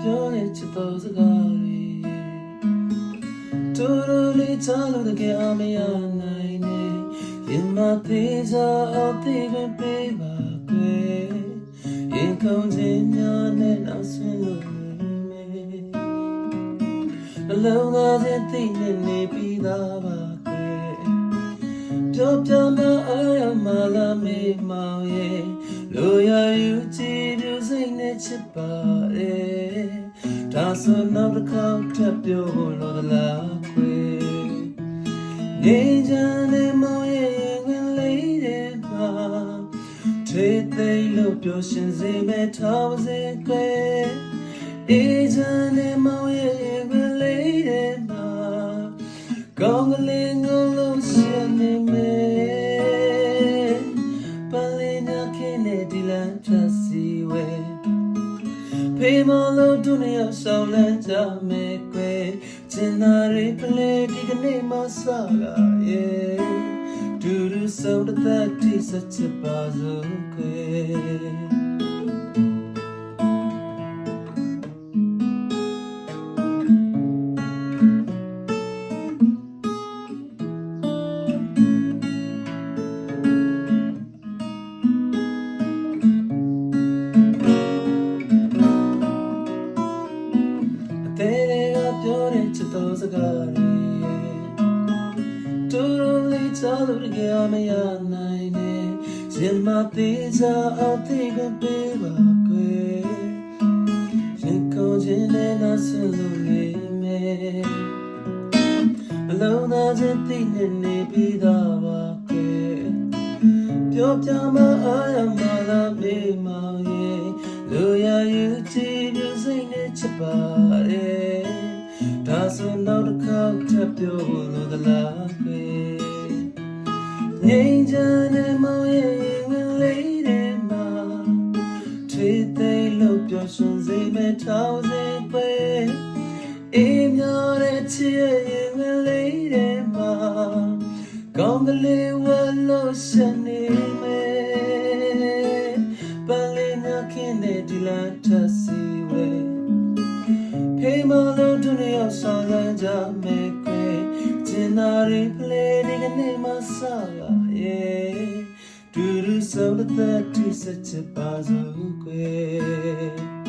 ပြောတဲ့ချစ်တော်စကားတွေတူတူလေးချလို့တကယ်အမရနိုင်နေရင်မသေးစားအသေးပဲပေးပါတွေ့ရင်ကောင်းခြင်းများနဲ့နောက်ဆွေးလို့အလုံးသားချင်းသိနေနေပြီးသားပါခဲ့ပြောပြမအားရမလာမေမောင်ရဲ့လိုရာယူကြည့် ချစ်ပါတယ်ဒါဆိုနောက်တစ်ခေါက်ထပ်ပြောလို့သလားခွေနေကြတဲ့မောင်ရဲ့ဝင်လေးတဲ့မှာထေးသိမ်းလို့ပြောရှင်စေမဲ့ထားပါစေကွယ်အေးချမ်းတဲ့မောင် ဖေးမလို့ဒုနေရောက်ဆောင်လန်းကြမယ်ကွယ်ကျင်နာရီပလေဒီကနေ့မှစလာရဲ့ဒူဒူဆုံးတဲ့သက်တိစချစ်ပါစို့ကွယ် တဲ့ချစ်တော်စကားတွေတူတူလေးချလို့တကယ်မရနိုင်နဲ့ရင်မသေးစားအောင်သိခွင့်ပေးပါကွယ်ရင်ကောင်းခြင်းနဲ့နာဆင်လို့နေမယ်အလုံးသားချင်းသိနေနေပြီးသားပါကွယ်ပြောပြမအားရမလားမေး ပ်ပြောလို့သလားကွယ်ငိမ့်ချမ်းတဲ့မောင်ရဲ့ဝင်လေးတဲ့မှာထေးသိမ်းလို့ပြောရှင်စေမဲ့ထောင်စေပဲအေးမျောတဲ့ချစ်ရဲ့ဝင်လေးတဲ့မှာကောင်းကလေးဝါလို့ရှင်နေမယ်ပန်းလေးနာခင်းတဲ့ဒီလန်ထစီဝဲဖေးမလို့ဒုနေရောက် ဆောင်လန်းကြမယ်ကွယ်ကျင်နာရီဖလေဒီကနေ့မှစလာရဲ့ဒူဒူဆုံးတဲ့တိစချစ်ပါစို့ကွယ်